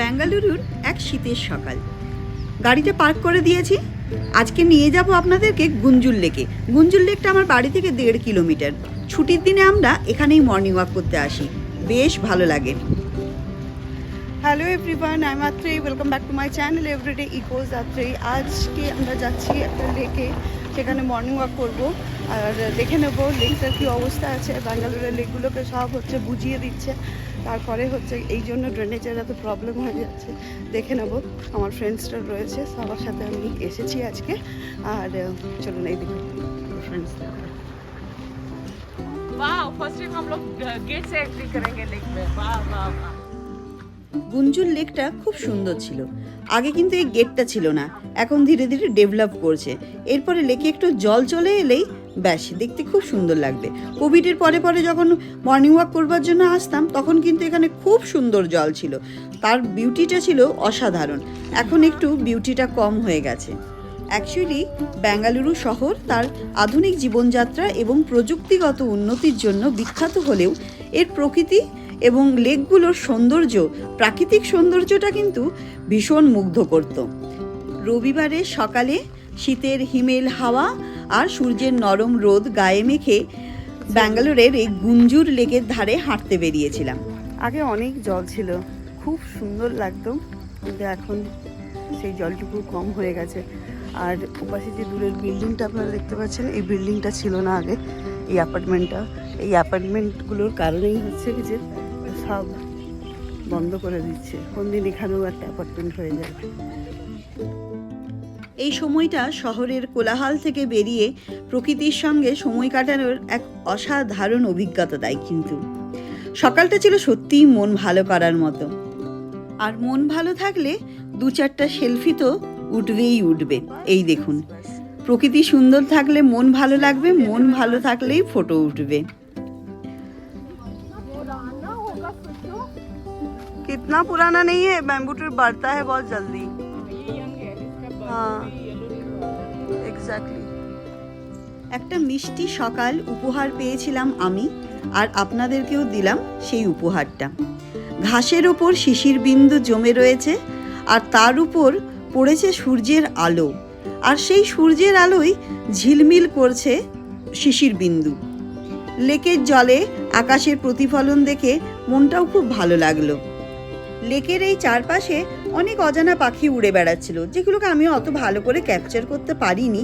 বেঙ্গালুরুর এক শীতের সকাল। গাড়িটা পার্ক করে দিয়েছি। আজকে নিয়ে যাব আপনাদেরকে গুঞ্জুর লেকে। গুঞ্জুর লেকটা আমার বাড়ি থেকে দেড় কিলোমিটার। ছুটির দিনে আমরা এখানেই মর্নিং ওয়াক করতে আসি। বেশ ভালো লাগে। হ্যালো এভরিওয়ান আই মাত্রই welcome back to my channel everyday echoes যাত্রী আজকে আমরা যাচ্ছি একটা লেকে। সেখানে মর্নিং ওয়াক করব। আর দেখে নেব লেকটার কী অবস্থা আছে। ব্যাঙ্গালোরের লেকগুলোকে সব হচ্ছে বুঝিয়ে দিচ্ছে। তারপরে হচ্ছে এই জন্য ড্রেনেজের এত প্রবলেম হয়ে যাচ্ছে দেখে নেব আমার ফ্রেন্ডসরা রয়েছে সবার সাথে আমি এসেছি আজকে আর আহ, চলুন এই দিকে ফ্রেন্ডস वाह फर्स्ट टाइम हम लोग गेट से एंट्री करेंगे लेक में वाह वाह वाह গুঞ্জুর লেকটা খুব সুন্দর ছিল আগে কিন্তু এই গেটটা ছিল না এখন ধীরে ধীরে ডেভেলপ করছে এরপরে লেকে একটু জল চলে এলেই ব্যাস, দেখতে খুব সুন্দর লাগবে। কোভিডের পরে পরে যখন মর্নিং ওয়াক করবার জন্য আসতাম, তখন কিন্তু এখানে খুব সুন্দর জল ছিল। তার বিউটিটা ছিল অসাধারণ। এখন একটু বিউটিটা কম হয়ে গেছে। অ্যাকচুয়ালি বেঙ্গালুরু শহর তার আধুনিক জীবনযাত্রা এবং প্রযুক্তিগত উন্নতির জন্য বিখ্যাত হলেও এর প্রকৃতি এবং লেকগুলোর সৌন্দর্য, প্রাকৃতিক সৌন্দর্যটা কিন্তু ভীষণ মুগ্ধ করত। রবিবারে সকালে শীতের হিমেল হাওয়া আর সূর্যের নরম রোদ গায়ে মেখে ব্যাঙ্গালোরের এই গুঞ্জুর লেকের ধারে হাঁটতে বেরিয়েছিলাম। আগে অনেক জল ছিল। খুব সুন্দর লাগতো। কিন্তু এখন সেই জলটুকু কম হয়ে গেছে। আর ওপাশে যে দূরের বিল্ডিংটা আপনারা দেখতে পাচ্ছেন, এই বিল্ডিংটা ছিল না আগে। এই অ্যাপার্টমেন্টটা এই অ্যাপার্টমেন্টগুলোর কারণেই হচ্ছে যে সব বন্ধ করে দিচ্ছে। কোনদিন এখানেও একটা অ্যাপার্টমেন্ট হয়ে যাবে। এই সময়টা শহরের কোলাহল থেকে বেরিয়ে প্রকৃতির সঙ্গে সময় কাটানোর এক অসাধারণ অভিজ্ঞতা দেয় কিন্তু সকালটা ছিল সত্যিই মন ভালো করার মতো আর মন ভালো থাকলে দু চারটা সেলফি তো উঠবেই উঠবে এই দেখুন প্রকৃতি সুন্দর থাকলে মন ভালো লাগবে মন ভালো থাকলেই ফটো উঠবে कितना पुराना नहीं है बैम्बू ट्री बढ़ता है बहुत जल्दी এক্স্যাক্টলি একটা মিষ্টি সকাল উপহার পেয়েছিলাম আমি আর আপনাদেরকেও দিলাম সেই উপহারটা। ঘাসের ওপর শিশির বিন্দু জমে রয়েছে আর তার উপর পড়েছে সূর্যের আলো আর সেই সূর্যের আলোয় ঝিলমিল করছে শিশির বিন্দু লেকের জলে আকাশের প্রতিফলন দেখে মনটাও খুব ভালো লাগল। লেকের এই চারপাশে অনেক অজানা পাখি উড়ে বেড়াচ্ছিল, যেগুলোকে আমি অত ভালো করে ক্যাপচার করতে পারিনি।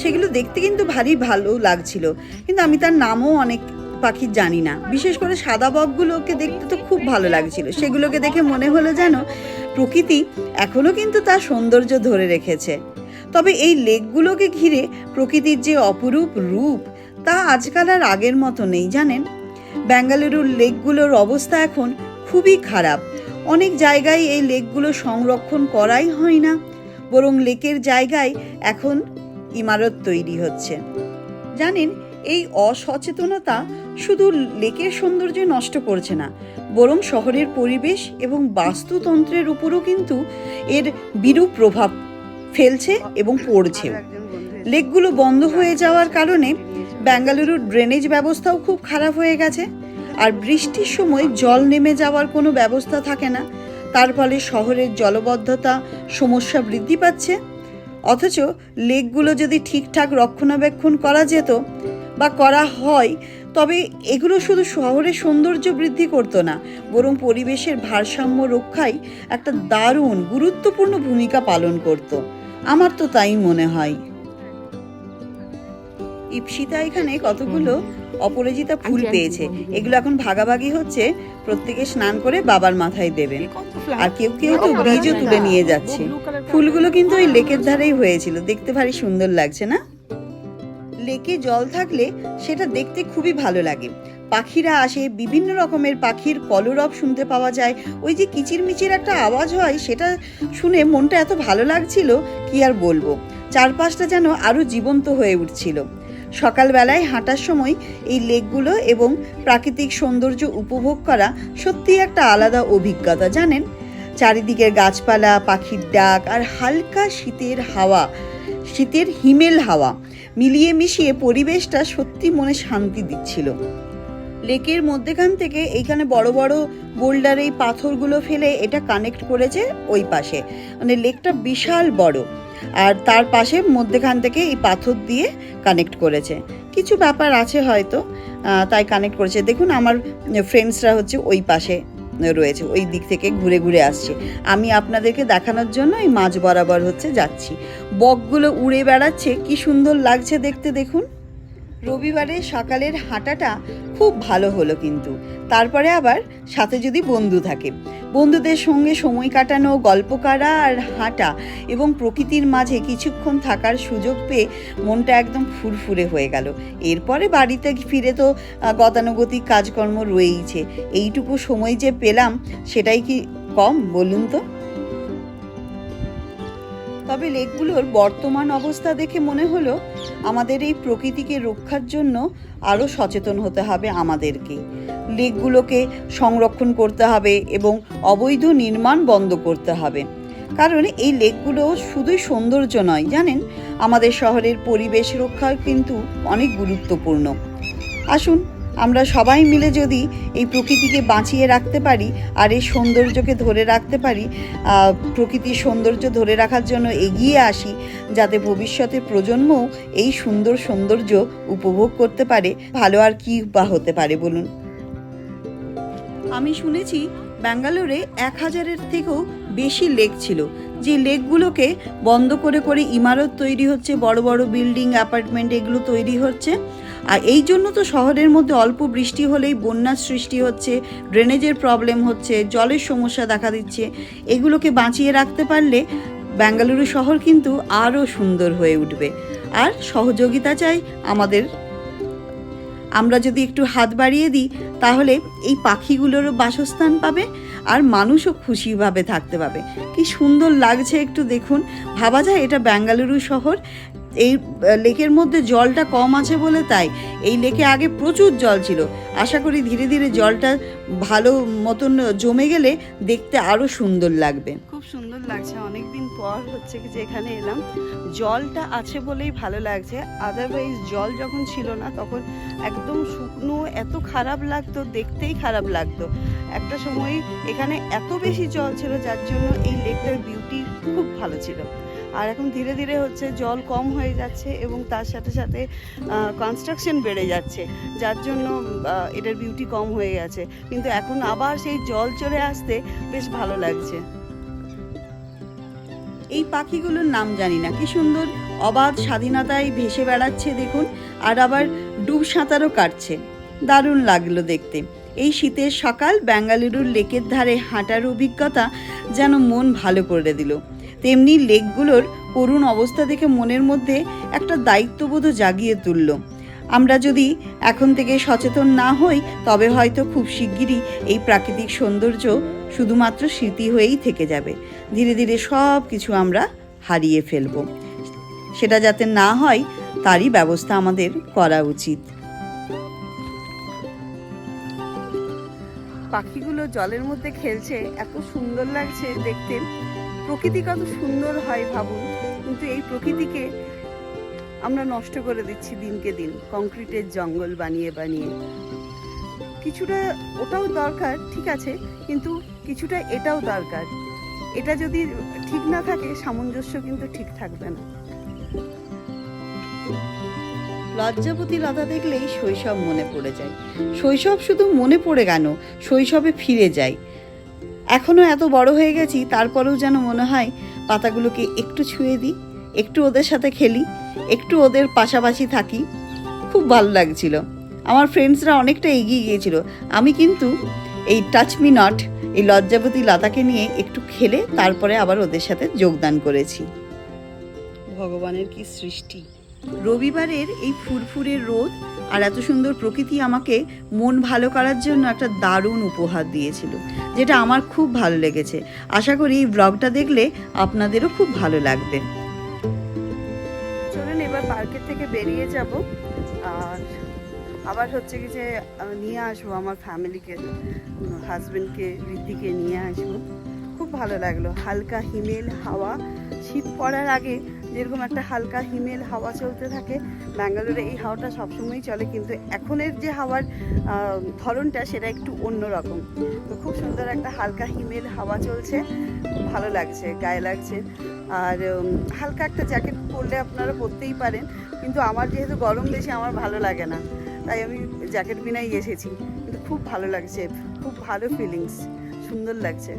সেগুলো দেখতে কিন্তু ভারী ভালো লাগছিল, কিন্তু আমি তার নামও অনেক পাখি জানি না। বিশেষ করে সাদা বকগুলোকে দেখতে তো খুব ভালো লাগছিল, সেগুলোকে দেখে মনে হলো যেন প্রকৃতি এখনও কিন্তু তার সৌন্দর্য ধরে রেখেছে। তবে এই লেকগুলোকে ঘিরে প্রকৃতির যে অপরূপ রূপ, তা আজকাল আর আগের মতো নেই, জানেন? বেঙ্গালুরুর লেকগুলোর অবস্থা এখন খুবই খারাপ। অনেক জায়গায় এই লেকগুলো সংরক্ষণ করাই হয় না, বরং লেকের জায়গায় এখন ইমারত তৈরি হচ্ছে। জানেন, এই অসচেতনতা শুধু লেকের সৌন্দর্য নষ্ট করছে না, বরং শহরের পরিবেশ এবং বাস্তুতন্ত্রের উপরও কিন্তু এর বিরূপ প্রভাব ফেলছে এবং পড়ছেও। লেকগুলো বন্ধ হয়ে যাওয়ার কারণে বেঙ্গালুরুর ড্রেনেজ ব্যবস্থাও খুব খারাপ হয়ে গেছে। আর বৃষ্টির সময় জল নেমে যাওয়ার কোনো ব্যবস্থা থাকে না। তার ফলে শহরের জলবদ্ধতা সমস্যা বৃদ্ধি পাচ্ছে। অথচ লেকগুলো যদি ঠিকঠাক রক্ষণাবেক্ষণ করা যেত বা করা হয়, তবে এগুলো শুধু শহরের সৌন্দর্য বৃদ্ধি করতো না, বরং পরিবেশের ভারসাম্য রক্ষায় একটা দারুণ, গুরুত্বপূর্ণ ভূমিকা পালন করত। আমার তো তাই মনে হয়। ইপসিতা, এখানে কতগুলো অপরাজিতা ফুল পেয়েছে। এগুলো এখন ভাগাভাগি হচ্ছে প্রত্যেকে স্নান করে বাবার মাথায় দেবেন। আর কেউ কেউ তো বীজও তুলে নিয়ে যাচ্ছে। ফুলগুলো কিন্তু ওই লেকের ধারেই হয়েছিল। দেখতে ভারী সুন্দর লাগছে না? লেকে জল থাকলে সেটা দেখতে খুবই ভালো লাগে। পাখিরা আসে বিভিন্ন রকমের পাখির কলরব শুনতে পাওয়া যায়। ওই যে কিচিরমিচির একটা আওয়াজ হয় সেটা শুনে মনটা এত ভালো লাগছিল কি আর বলব? চারপাশটা যেন আরও জীবন্ত হয়ে উঠছিল। সকালবেলায় হাঁটার সময় এই লেকগুলো এবং প্রাকৃতিক সৌন্দর্য উপভোগ করা সত্যিই একটা আলাদা অভিজ্ঞতা, জানেন? চারিদিকের গাছপালা, পাখির ডাক আর হালকা শীতের হাওয়া, শীতের হিমেল হাওয়া মিলিয়ে মিশিয়ে পরিবেশটা সত্যি মনে শান্তি দিচ্ছিল। লেকের মধ্যেখান থেকে এইখানে বড় বড় বোল্ডার এই পাথরগুলো ফেলে এটা কানেক্ট করেছে ওই পাশে। মানে লেকটা বিশাল বড়। আর তার পাশে মধ্যেখান থেকে এই পাথর দিয়ে কানেক্ট করেছে। কিছু ব্যাপার আছে হয়তো তাই কানেক্ট করেছে। দেখুন, আমার ফ্রেন্ডসরা হচ্ছে ওই পাশে রয়েছে, ওই দিক থেকে ঘুরে ঘুরে আসছে। আমি আপনাদেরকে দেখানোর জন্য এই মাঝ বরাবর হচ্ছে যাচ্ছি। বকগুলো উড়ে বেড়াচ্ছে, কি সুন্দর লাগছে দেখতে দেখুন। রবিবারে সকালের হাঁটাটা খুব ভালো হলো কিন্তু। তারপরে আবার সাথে যদি বন্ধু থাকে। বন্ধুদের সঙ্গে সময় কাটানো, গল্প করা আর হাঁটা এবং প্রকৃতির মাঝে কিছুক্ষণ থাকার সুযোগ পেয়ে মনটা একদম ফুরফুরে হয়ে গেল। এরপরে বাড়িতে ফিরে তো গতানুগতিক কাজকর্ম রয়েইছে। এইটুকু সময় যে পেলাম, সেটাই কি কম, বলুন তো? তবে লেকগুলোর বর্তমান অবস্থা দেখে মনে হলো, আমাদের এই প্রকৃতিকে রক্ষার জন্য আরও সচেতন হতে হবে আমাদেরকে লেকগুলোকে সংরক্ষণ করতে হবে এবং অবৈধ নির্মাণ বন্ধ করতে হবে। কারণ এই লেকগুলো শুধুই সৌন্দর্য নয়, জানেন? আমাদের শহরের পরিবেশ রক্ষা কিন্তু অনেক গুরুত্বপূর্ণ। আসুন, আমরা সবাই মিলে যদি এই প্রকৃতিকে বাঁচিয়ে রাখতে পারি আর এই সৌন্দর্যকে ধরে রাখতে পারি প্রকৃতির সৌন্দর্য ধরে রাখার জন্য এগিয়ে আসি, যাতে ভবিষ্যতের প্রজন্মও এই সুন্দর সৌন্দর্য উপভোগ করতে পারে। ভালো আর কি বা হতে পারে, বলুন? আমি শুনেছি ব্যাঙ্গালোরে এক হাজারের থেকেও বেশি লেক ছিল। যে লেকগুলোকে বন্ধ করে করে ইমারত তৈরি হচ্ছে, বড় বড় বিল্ডিং, অ্যাপার্টমেন্ট এগুলো তৈরি হচ্ছে। আর এই জন্য তো শহরের মধ্যে অল্প বৃষ্টি হলেই বন্যার সৃষ্টি হচ্ছে, ড্রেনেজের প্রবলেম হচ্ছে, জলের সমস্যা দেখা দিচ্ছে। এগুলোকে বাঁচিয়ে রাখতে পারলে বেঙ্গালুরু শহর কিন্তু আরও সুন্দর হয়ে উঠবে। আর সহযোগিতা চাই আমাদের আমরা যদি একটু হাত বাড়িয়ে দিই, তাহলে এই পাখিগুলোরও বাসস্থান পাবে আর মানুষও খুশিভাবে থাকতে পাবে। কি সুন্দর লাগছে একটু দেখুন। ভাবা যায় এটা বেঙ্গালুরু শহর। এই লেকের মধ্যে জলটা কম আছে বলে তাই। এই লেকে আগে প্রচুর জল ছিল। আশা করি ধীরে ধীরে জলটা ভালো মতন জমে গেলে দেখতে আরও সুন্দর লাগবে। খুব সুন্দর লাগছে। অনেক দিন পর হচ্ছে কি যে এখানে এলাম। জলটা আছে বলেই ভালো লাগছে। আদারওয়াইজ জল যখন ছিল না, তখন একদম শুকনো, এত খারাপ লাগতো, দেখতেই খারাপ লাগতো। একটা সময় এখানে এত বেশি জল ছিল, যার জন্য এই লেকটার বিউটি খুব ভালো ছিল। আর এখন ধীরে ধীরে হচ্ছে জল কম হয়ে যাচ্ছে এবং তার সাথে সাথে কনস্ট্রাকশন বেড়ে যাচ্ছে, যার জন্য এটার বিউটি কম হয়ে গেছে। কিন্তু এখন আবার সেই জল চলে আসতে বেশ ভালো লাগছে। এই পাখিগুলোর নাম জানি না। কি সুন্দর অবাধ স্বাধীনতায় ভেসে বেড়াচ্ছে দেখুন, আর আবার ডুব সাঁতারও কাটছে। দারুণ লাগল দেখতে। এই শীতের সকাল বেঙ্গালুরুর লেকের ধারে হাঁটার অভিজ্ঞতা যেন মন ভালো করে দিল। তেমনি লেকগুলোর করুণ অবস্থা দেখে মনের মধ্যে একটা দায়িত্ববোধও জাগিয়ে তুলল। আমরা যদি এখন থেকে সচেতন না হই, তবে হয়তো খুব শিগগিরই এই প্রাকৃতিক সৌন্দর্য শুধুমাত্র স্মৃতি হয়েই থেকে যাবে। ধীরে ধীরে সব কিছু আমরা হারিয়ে ফেলব। সেটা যাতে না হয়, তারই ব্যবস্থা আমাদের করা উচিত। পাখিগুলো জলের মধ্যে খেলছে, এত সুন্দর লাগছে দেখতে। প্রকৃতি কত সুন্দর হয় ভাবুন, কিন্তু এই প্রকৃতিকে আমরা নষ্ট করে দিচ্ছি দিনকে দিন, কংক্রিটের জঙ্গল বানিয়ে বানিয়ে। কিছুটা ওটাও দরকার, ঠিক আছে, কিন্তু কিছুটা এটাও দরকার। এটা যদি ঠিক না থাকে, সামঞ্জস্য কিন্তু ঠিক থাকবে না। লজ্জাপতি লতা দেখলেই শৈশব মনে পড়ে যায়। শৈশব শুধু মনে পড়ে কেন? শৈশবে ফিরে যায় এখনও এত বড় হয়ে গেছি, তারপরেও যেন মনে হয় পাতাগুলোকে একটু ছুঁয়ে দিই, একটু ওদের সাথে খেলি, একটু ওদের পাশাপাশি থাকি। খুব ভালো লাগছিল। আমার ফ্রেন্ডসরা অনেকটা এগিয়ে গিয়েছিল। আমি কিন্তু এই টাচ মি নট এই লজ্জাবতী লতাকে নিয়ে একটু খেলে তারপরে আবার ওদের সাথে যোগদান করেছি। ভগবানের কি সৃষ্টি? রবিবারের এই ফুরফুরে রোদ আর এত সুন্দর প্রকৃতি আমাকে মন ভালো করার জন্য একটা দারুণ উপহার দিয়েছিল যেটা আমার খুব ভালো লেগেছে। আশা করি এই ব্লগটা দেখলে আপনাদেরও খুব ভালো লাগবে। চলুন এবার পার্কের থেকে বেরিয়ে যাব। আর আবার হচ্ছে কি যে নিয়ে আসব আমার ফ্যামিলিকে হাজবেন্ডকে ঋদ্ধিকে নিয়ে আসব। খুব ভালো লাগল। হালকা হিমেল হাওয়া। শীত পড়ার আগে যেরকম একটা হালকা হিমেল হাওয়া চলতে থাকে, ব্যাঙ্গালোরে এই হাওয়াটা সবসময়ই চলে, কিন্তু এখনের যে হাওয়ার ধরনটা সেটা একটু অন্য রকম। তো খুব সুন্দর একটা হালকা হিমেল হাওয়া চলছে। ভালো লাগছে, গায়ে লাগছে। আর হালকা একটা জ্যাকেট পরলে আপনারা পরতেই পারেন। কিন্তু আমার যেহেতু গরম বেশি আমার ভালো লাগে না, তাই আমি জ্যাকেট বিনাই এসেছি। কিন্তু খুব ভালো লাগছে, খুব ভালো ফিলিংস সুন্দর লাগছে।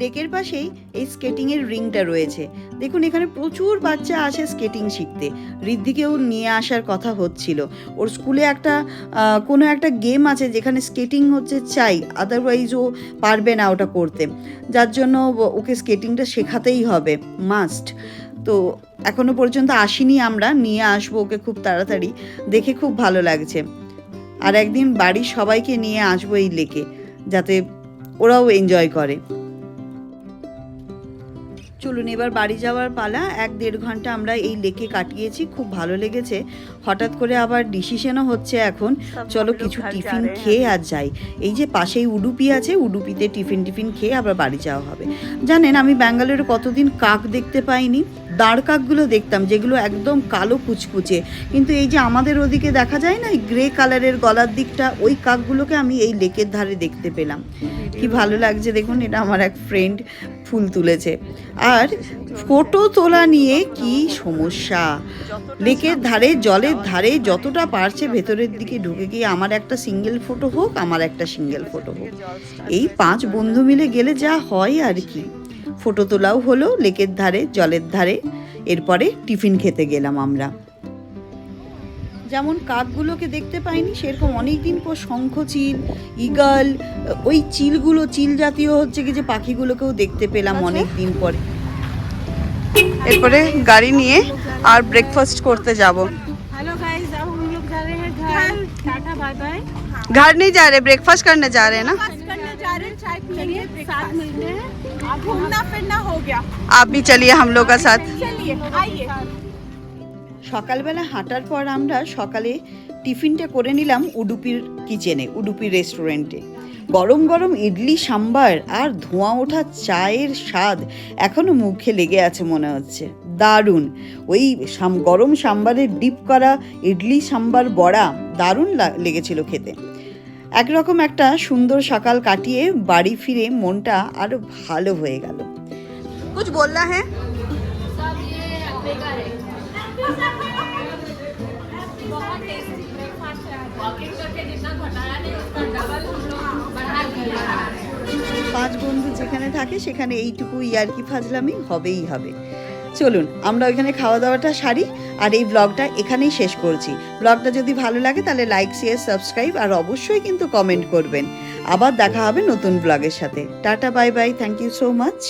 লেকের পাশেই এই স্কেটিংয়ের রিংটা রয়েছে। দেখুন, এখানে প্রচুর বাচ্চা আসে স্কেটিং শিখতে। ঋদ্ধিকেও নিয়ে আসার কথা হচ্ছিল। ওর স্কুলে একটা কোনো একটা গেম আছে যেখানে স্কেটিং হচ্ছে চাই আদারওয়াইজ ও পারবে না ওটা করতে। যার জন্য ওকে স্কেটিংটা শেখাতেই হবে মাস্ট তো এখনও পর্যন্ত আসিনি আমরা, নিয়ে আসব ওকে খুব তাড়াতাড়ি। দেখে খুব ভালো লাগছে। আর একদিন বাড়ির সবাইকে নিয়ে আসব এই লেকে, যাতে ওরাও এনজয় করে। চলুন এবার বাড়ি যাওয়ার পালা। এক দেড় ঘণ্টা আমরা এই লেকে কাটিয়েছি, খুব ভালো লেগেছে। হঠাৎ করে আবার ডিসিশনও হচ্ছে এখন। চলো কিছু টিফিন খেয়ে আর যাই। এই যে পাশেই উডুপি আছে, উডুপিতে টিফিন টিফিন খেয়ে আবার বাড়ি যাওয়া হবে। জানেন আমি ব্যাঙ্গালোরে কতদিন কাক দেখতে পাইনি। দাঁড় কাকগুলো দেখতাম, যেগুলো একদম কালো কুচকুচে। কিন্তু এই যে আমাদের ওদিকে দেখা যায় না, এই গ্রে কালারের গলার দিকটা, ওই কাকগুলোকে আমি এই লেকের ধারে দেখতে পেলাম। কি ভালো লাগছে দেখুন, এটা আমার এক ফ্রেন্ড ফুল তুলেছে। আর ফটো তোলা নিয়ে কি সমস্যা? লেকের ধারে, জলের ধারে যতটা পারছে ভেতরের দিকে ঢুকে গিয়ে আমার একটা সিঙ্গেল ফটো হোক, আমার একটা সিঙ্গেল ফটো হোক। এই পাঁচ বন্ধু মিলে গেলে যা হয় আর কি। ফটো তোলাও হলো লেকের ধারে জলের ধারে এরপরে টিফিন খেতে গেলাম আমরা যেমন কাকগুলোকে দেখতে পাইনি সেরকম অনেক দিন পর শঙ্খচিল ইগল ওই চিলগুলো চিল জাতীয় হচ্ছে কি যে পাখিগুলোকেও দেখতে পেলাম অনেক দিন পরে এরপরে গাড়ি নিয়ে আর ব্রেকফাস্ট করতে যাব हेलो गाइस अब हम लोग जा रहे हैं घर टाटा बाय बाय घर नहीं जा रहे ब्रेकफास्ट करने जा रहे हैं ना घूमना फिरना हो गया आप भी चलिए हम लोग का साथ चलिए आइए সকালবেলা হাঁটার পর আমরা সকালে টিফিনটা করে নিলাম উডুপির কিচেনে উডুপির রেস্টুরেন্টে গরম গরম ইডলি সাম্বার আর ধোঁয়া ওঠা চায়ের স্বাদ এখনো মুখে লেগে আছে মনে হচ্ছে দারুণ ওই সাম- গরম সাম্বারে ডিপ করা ইডলি সাম্বার বড়া দারুণ লা- লেগেছিল খেতে একরকম একটা সুন্দর সকাল কাটিয়ে বাড়ি ফিরে মনটা আরও ভালো হয়ে গেল। বললা হ্যাঁ পাঁচ বন্ধু যেখানে থাকে সেখানে এইটুকু ইয়ার্কি ফাজলামি হবেই হবে। চলুন আমরা ওইখানে খাওয়া দাওয়াটা সারি। আর এই ব্লগটা এখানেই শেষ করছি। ব্লগটা যদি ভালো লাগে তাহলে লাইক শেয়ার সাবস্ক্রাইব আর অবশ্যই কিন্তু কমেন্ট করবেন। আবার দেখা হবে নতুন ব্লগের সাথে। Tata bye bye thank you so much